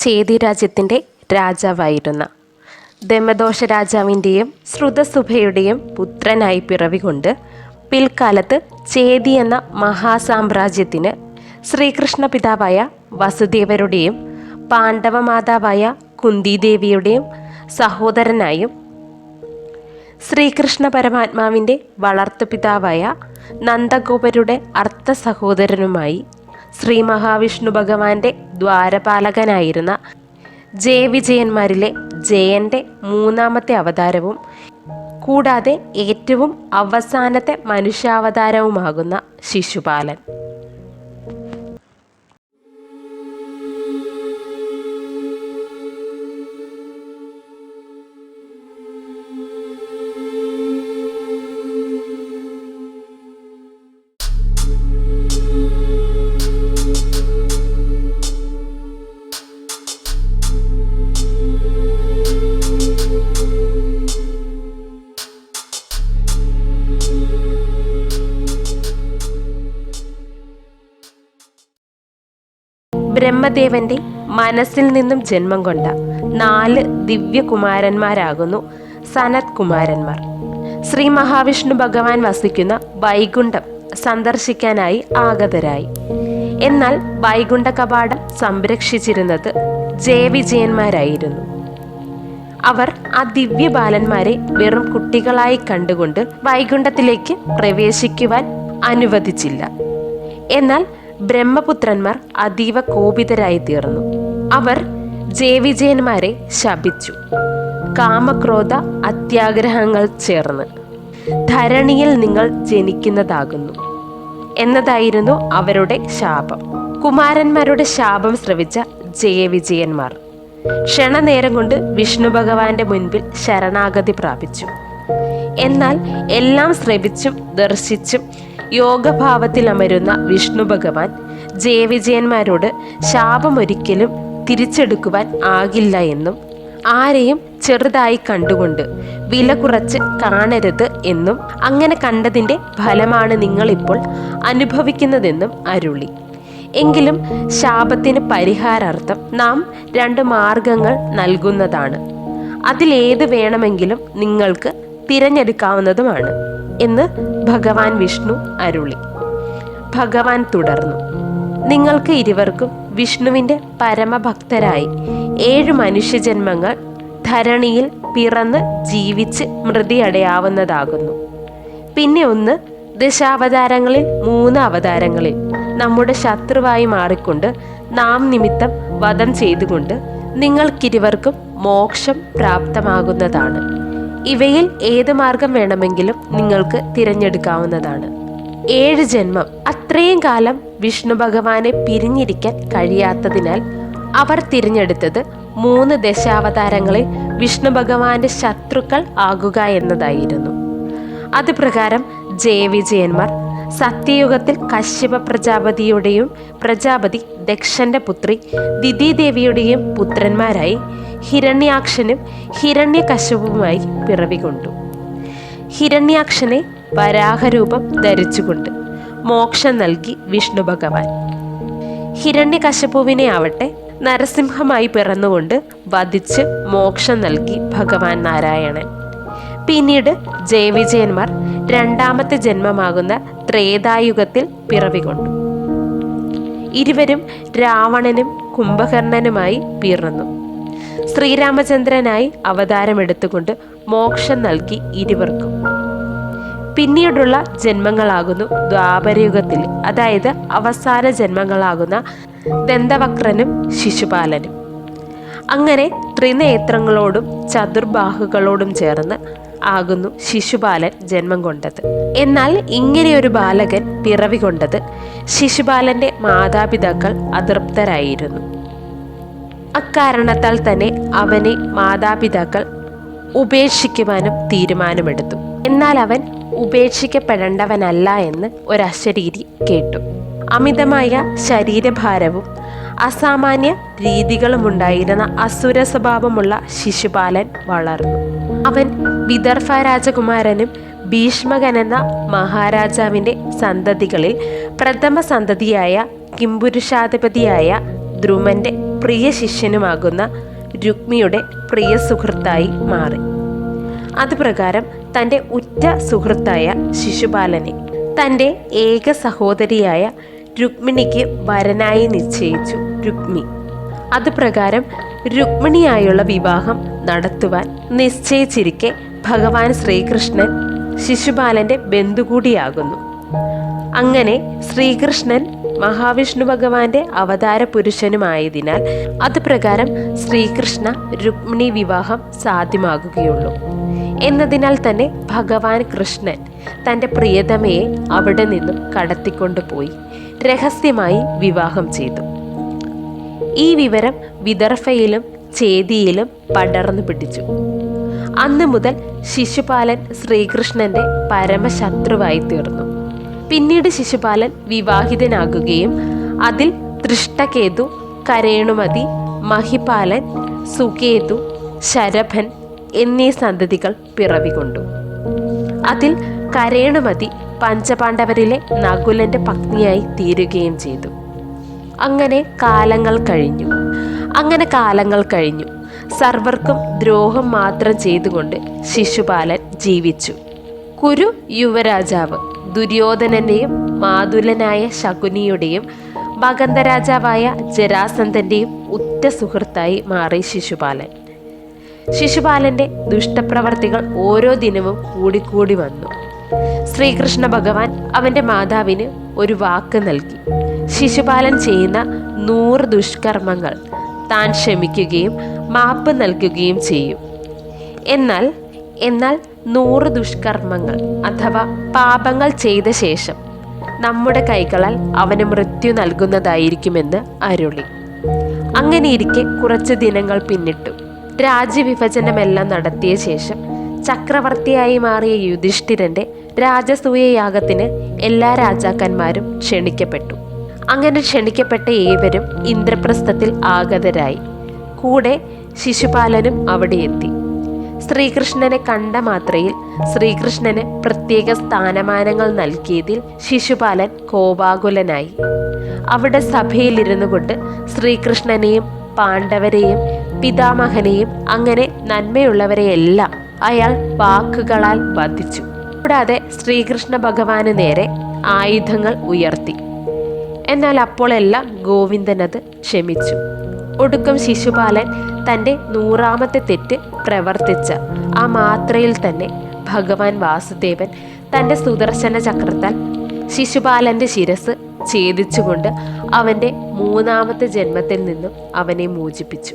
ചേതി രാജ്യത്തിന്റെ രാജാവായിരുന്ന. ദമദോഷ രാജാവിന്റെയും ശ്രുതസുഭയുടെയും പുത്രനായി പിറവികൊണ്ട് പിൽക്കാലത്ത് ചേതി എന്ന മഹാസാമ്രാജ്യത്തിന് ശ്രീകൃഷ്ണ പിതാവായ വസുദേവരുടെയും പാണ്ഡവ മാതാവായ കുന്തിദേവിയുടെയും സഹോദരനായും ശ്രീകൃഷ്ണ പരമാത്മാവിന്റെ വളർത്തുപിതാവായ നന്ദഗോപരുടെ അർത്ഥ സഹോദരനുമായി ശ്രീ മഹാവിഷ്ണു ഭഗവാന്റെ ദ്വാരപാലകനായിരുന്ന ജയ വിജയന്മാരിലെ ജയന്റെ മൂന്നാമത്തെ അവതാരവും കൂടാതെ ഏറ്റവും അവസാനത്തെ മനുഷ്യാവതാരവുമാകുന്ന ശിശുപാലൻ. ബ്രഹ്മദേവന്റെ മനസ്സിൽ നിന്നും ജന്മം കൊണ്ട നാല് ദിവ്യകുമാരന്മാരാകുന്നു സനത് കുമാരന്മാർ ശ്രീ മഹാവിഷ്ണു ഭഗവാൻ വസിക്കുന്ന വൈകുണ്ഠം സന്ദർശിക്കാനായി ആഗതരായി. എന്നാൽ വൈകുണ്ഠ കപാടം സംരക്ഷിച്ചിരുന്നത് ജയവിജയന്മാരായിരുന്നു. അവർ ആ ദിവ്യ ബാലന്മാരെ വെറും കുട്ടികളായി കണ്ടുകൊണ്ട് വൈകുണ്ഠത്തിലേക്ക് പ്രവേശിക്കുവാൻ അനുവദിച്ചില്ല. എന്നാൽ ബ്രഹ്മപുത്രന്മാർ അതീവ കോപിതരായി തീർന്നു അവർ ജയവിജയന്മാരെ ശപിച്ചു. കാമക്രോധ അത്യാഗ്രഹങ്ങൾ ചേർന്ന് ധരണിയിൽ നിങ്ങൾ ജനിക്കുന്നതാകുന്നു എന്നതായിരുന്നു അവരുടെ ശാപം. കുമാരന്മാരുടെ ശാപം ശ്രവിച്ച ജയവിജയന്മാർ ക്ഷണനേരം കൊണ്ട് വിഷ്ണു ഭഗവാന്റെ മുൻപിൽ ശരണാഗതി പ്രാപിച്ചു. എന്നാൽ എല്ലാം ശ്രവിച്ചും ദർശിച്ചും യോഗഭാവത്തിൽ അമരുന്ന വിഷ്ണു ഭഗവാൻ ജയവിജയന്മാരോട് ശാപമൊരിക്കലും തിരിച്ചെടുക്കുവാൻ ആകില്ല എന്നും ആരെയും ചെറുതായി കണ്ടുകൊണ്ട് വില കുറച്ച് കാണരുത് എന്നും അങ്ങനെ കണ്ടതിന്റെ ഫലമാണ് നിങ്ങളിപ്പോൾ അനുഭവിക്കുന്നതെന്നും അരുളി. എങ്കിലും ശാപത്തിന് പരിഹാരാർത്ഥം നാം രണ്ട് മാർഗങ്ങൾ നൽകുന്നതാണ്. അതിലേത് വേണമെങ്കിലും നിങ്ങൾക്ക് തിരഞ്ഞെടുക്കാവുന്നതുമാണ് എന്ന് ഭഗവാൻ വിഷ്ണു അരുളി. ഭഗവാൻ തുടർന്നു. നിങ്ങൾക്ക് ഇരുവർക്കും വിഷ്ണുവിന്റെ പരമഭക്തരായി ഏഴ് മനുഷ്യജന്മങ്ങൾ ധരണിയിൽ പിറന്ന് ജീവിച്ച് മൃതിയടയാവുന്നതാകുന്നു. പിന്നെ ഒന്ന് ദശാവതാരങ്ങളിൽ മൂന്ന് അവതാരങ്ങളിൽ നമ്മുടെ ശത്രുവായി മാറിക്കൊണ്ട് നാം നിമിത്തം വധം ചെയ്തുകൊണ്ട് നിങ്ങൾക്കിരുവർക്കും മോക്ഷം പ്രാപ്തമാകുന്നതാണ്. ഇവയിൽ ഏത് മാർഗം വേണമെങ്കിലും നിങ്ങൾക്ക് തിരഞ്ഞെടുക്കാവുന്നതാണ്. ഏഴ് ജന്മം അത്രയും കാലം വിഷ്ണു ഭഗവാനെ പിരിഞ്ഞിരിക്കാൻ കഴിയാത്തതിനാൽ അവർ തിരഞ്ഞെടുത്തത് മൂന്ന് ദശാവതാരങ്ങളിൽ വിഷ്ണു ഭഗവാന്റെ ശത്രുക്കൾ ആകുക എന്നതായിരുന്നു. അത് പ്രകാരം ജയവിജയന്മാർ സത്യയുഗത്തിൽ കശ്യപ പ്രജാപതിയുടെയും പ്രജാപതി ദക്ഷന്റെ പുത്രി ദിതിദേവിയുടെയും പുത്രന്മാരായി ഹിരണ്യാക്ഷനും ഹിരണ്യകശവുമായി പിറവികൊണ്ടു. ഹിരണ്യാക്ഷനെ വരാഹരൂപം ധരിച്ചുകൊണ്ട് മോക്ഷം നൽകി വിഷ്ണു ഭഗവാൻ. ഹിരണ്യകശപുവിനെ ആവട്ടെ നരസിംഹമായി പിറന്നുകൊണ്ട് വധിച്ച് മോക്ഷം നൽകി ഭഗവാൻ നാരായണൻ. പിന്നീട് ജയവിജയന്മാർ രണ്ടാമത്തെ ജന്മമാകുന്ന ത്രേതായുഗത്തിൽ പിറവികൊണ്ടു. ഇരുവരും രാവണനും കുംഭകർണനുമായി പിറന്നു. ശ്രീരാമചന്ദ്രനായി അവതാരമെടുത്തുകൊണ്ട് മോക്ഷം നൽകി ഇരുവർക്കും. പിന്നീടുള്ള ജന്മങ്ങളാകുന്നു ദ്വാപരയുഗത്തിൽ. അതായത് അവസാന ജന്മങ്ങളാകുന്ന ദന്തവക്രനും ശിശുപാലനും. അങ്ങനെ ത്രിനേത്രങ്ങളോടും ചതുർബാഹുകളോടും ചേർന്ന് ആകുന്നു ശിശുപാലൻ ജന്മം കൊണ്ടത്. എന്നാൽ ഇങ്ങനെയൊരു ബാലകൻ പിറവി കൊണ്ടത് ശിശുപാലന്റെ മാതാപിതാക്കൾ അതൃപ്തരായിരുന്നു. അക്കാരണത്താൽ തന്നെ അവനെ മാതാപിതാക്കൾ ഉപേക്ഷിക്കുവാനും തീരുമാനമെടുത്തു. എന്നാൽ അവൻ ഉപേക്ഷിക്കപ്പെടേണ്ടവനല്ല എന്ന് ഒരശരീരി കേട്ടു. അമിതമായ ശരീരഭാരവും അസാമാന്യ രീതികളുമുണ്ടായിരുന്ന അസുര സ്വഭാവമുള്ള ശിശുപാലൻ വളർന്നു. അവൻ വിദർഭ രാജകുമാരനും ഭീഷ്മകൻ എന്ന മഹാരാജാവിന്റെ സന്തതികളിൽ പ്രഥമ സന്തതിയായ കിംപുരുഷാധിപതിയായ ധ്രുമന്റെ പ്രിയ ശിഷ്യനുമാകുന്ന രുക്മിയുടെ പ്രിയ സുഹൃത്തായി മാറി. അതുപ്രകാരം തന്റെ ഉറ്റ സുഹൃത്തായ ശിശുപാലനെ തന്റെ ഏക സഹോദരിയായ രുക്മിണിക്ക് വരനായി നിശ്ചയിച്ചു രുക്മി. അതുപ്രകാരം രുക്മിണിയായുള്ള വിവാഹം നടത്തുവാൻ നിശ്ചയിച്ചിരിക്കെ ഭഗവാൻ ശ്രീകൃഷ്ണൻ ശിശുപാലന്റെ ബന്ധു കൂടിയാകുന്നു അങ്ങനെ ശ്രീകൃഷ്ണൻ മഹാവിഷ്ണു ഭഗവാന്റെ അവതാര പുരുഷനുമായതിനാൽ അതുപ്രകാരം ശ്രീകൃഷ്ണ രുക്മിണി വിവാഹം സാധ്യമാകുകയുള്ളൂ. എന്നതിനാൽ തന്നെ ഭഗവാൻ കൃഷ്ണൻ തന്റെ പ്രിയതമയെ അവിടെ നിന്നും കടത്തിക്കൊണ്ടുപോയി രഹസ്യമായി വിവാഹം ചെയ്തു. ഈ വിവരം വിദർഭയിലും ചേതിയിലും പടർന്നു പിടിച്ചു. അന്നു മുതൽ ശിശുപാലൻ ശ്രീകൃഷ്ണന്റെ പരമശത്രുവായി തീർന്നു പിന്നീട് ശിശുപാലൻ വിവാഹിതനാകുകയും അതിൽ ദൃഷ്ടകേതു കരേണുമതി മഹിപാലൻ സുകേതു ശരഭൻ എന്നീ സന്തതികൾ പിറവികൊണ്ടു അതിൽ കരേണുമതി പഞ്ചപാണ്ഡവരിലെ നകുലന്റെ പത്നിയായി തീരുകയും ചെയ്തു. അങ്ങനെ കാലങ്ങൾ കഴിഞ്ഞു. അങ്ങനെ കാലങ്ങൾ കഴിഞ്ഞു. സർവർക്കും ദ്രോഹം മാത്രം ചെയ്തുകൊണ്ട് ശിശുപാലൻ ജീവിച്ചു. കുരു യുവരാജാവ് ദുര്യോധനന്റെയും മാതുലനായ ശകുനിയുടെയും മകന്ധരാജാവായ ജരാസന്ധന്റെയും ഉറ്റ സുഹൃത്തായി മാറി ശിശുപാലൻ. ശിശുപാലന്റെ ദുഷ്ടപ്രവർത്തികൾ ഓരോ ദിനവും കൂടിക്കൂടി വന്നു. ശ്രീകൃഷ്ണ ഭഗവാൻ അവന്റെ മാതാവിന് ഒരു വാക്ക് നൽകി. ശിശുപാലൻ ചെയ്യുന്ന നൂറ് ദുഷ്കർമ്മങ്ങൾ താൻ ക്ഷമിക്കുകയും മാപ്പ് നൽകുകയും ചെയ്യും. എന്നാൽ എന്നാൽ നൂറ് ദുഷ്കർമ്മങ്ങൾ അഥവാ പാപങ്ങൾ ചെയ്ത ശേഷം നമ്മുടെ കൈകളാൽ അവന് മൃത്യു നൽകുന്നതായിരിക്കുമെന്ന് അരുളി. അങ്ങനെയിരിക്കെ കുറച്ച് ദിനങ്ങൾ പിന്നിട്ടു. രാജ്യവിഭജനമെല്ലാം നടത്തിയ ശേഷം ചക്രവർത്തിയായി മാറിയ യുധിഷ്ഠിരന്റെ രാജസൂയ യാഗത്തിന് എല്ലാ രാജാക്കന്മാരും ക്ഷണിക്കപ്പെട്ടു. അങ്ങനെ ക്ഷണിക്കപ്പെട്ട ഏവരും ഇന്ദ്രപ്രസ്ഥത്തിൽ ആഗതരായി. കൂടെ ശിശുപാലനും അവിടെ എത്തി. ശ്രീകൃഷ്ണനെ കണ്ട മാത്രയിൽ ശ്രീകൃഷ്ണന് പ്രത്യേക സ്ഥാനമാനങ്ങൾ നൽകിയതിൽ ശിശുപാലൻ കോപാകുലനായി. അവിടെ സഭയിലിരുന്നു കൊണ്ട് ശ്രീകൃഷ്ണനെയും പാണ്ഡവരെയും പിതാമഹനെയും അങ്ങനെ നന്മയുള്ളവരെയെല്ലാം അയാൾ വാക്കുകളാൽ വധിച്ചു. കൂടാതെ ശ്രീകൃഷ്ണ ഭഗവാന് നേരെ ആയുധങ്ങൾ ഉയർത്തി. എന്നാൽ അപ്പോഴെല്ലാം ഗോവിന്ദനത് ക്ഷമിച്ചു. ഒടുക്കം ശിശുപാലൻ തന്റെ നൂറാമത്തെ തെറ്റ് പ്രവർത്തിച്ച ആ മാത്രയിൽ തന്നെ ഭഗവാൻ വാസുദേവൻ തന്റെ സുദർശന ചക്രത്താൽ ശിശുപാലന്റെ ശിരസ് ഛേദിച്ചുകൊണ്ട് അവന്റെ മൂന്നാമത്തെ ജന്മത്തിൽ നിന്നും അവനെ മോചിപ്പിച്ചു.